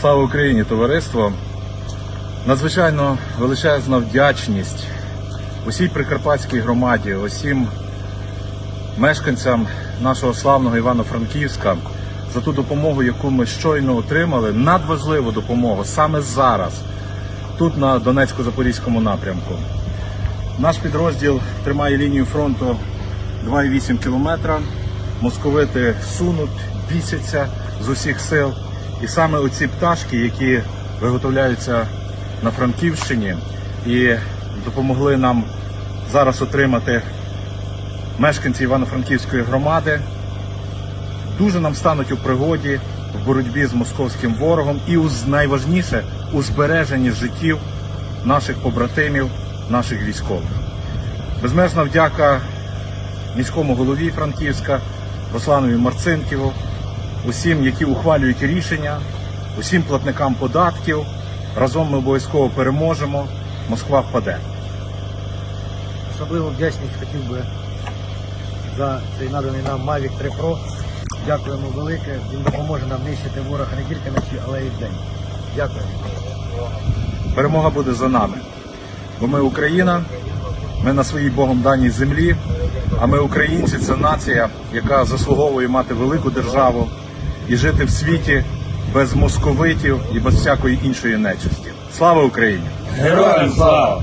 Слава Україні, товариство! Надзвичайно величезна вдячність усій прикарпатській громаді, усім мешканцям нашого славного Івано-Франківська за ту допомогу, яку ми щойно отримали. Надважливу допомогу саме зараз, тут на Донецько-Запорізькому напрямку. Наш підрозділ тримає лінію фронту 2,8 кілометра. Московити сунуть, бісяться з усіх сил. І саме оці пташки, які виготовляються на Франківщині і допомогли нам зараз отримати мешканці Івано-Франківської громади, дуже нам стануть у пригоді в боротьбі з московським ворогом і найважніше у збереженні життів наших побратимів, наших військових. Безмежна вдяка міському голові Франківська Русланові Марцинківу, усім, які ухвалюють рішення, усім платникам податків. Разом ми обов'язково переможемо. Москва впаде. Особливу вдячність хотів би за цей наданий нам Mavic 3 Pro. Дякуємо велике. Він допоможе нам нищити ворога не тільки вночі, але і вдень. Дякую. Перемога буде за нами. Бо ми Україна, ми на своїй Богом даній землі, а ми українці це нація, яка заслуговує мати велику державу і жити в світі без московитів і без всякої іншої нечисті. Слава Україні! Героям слава!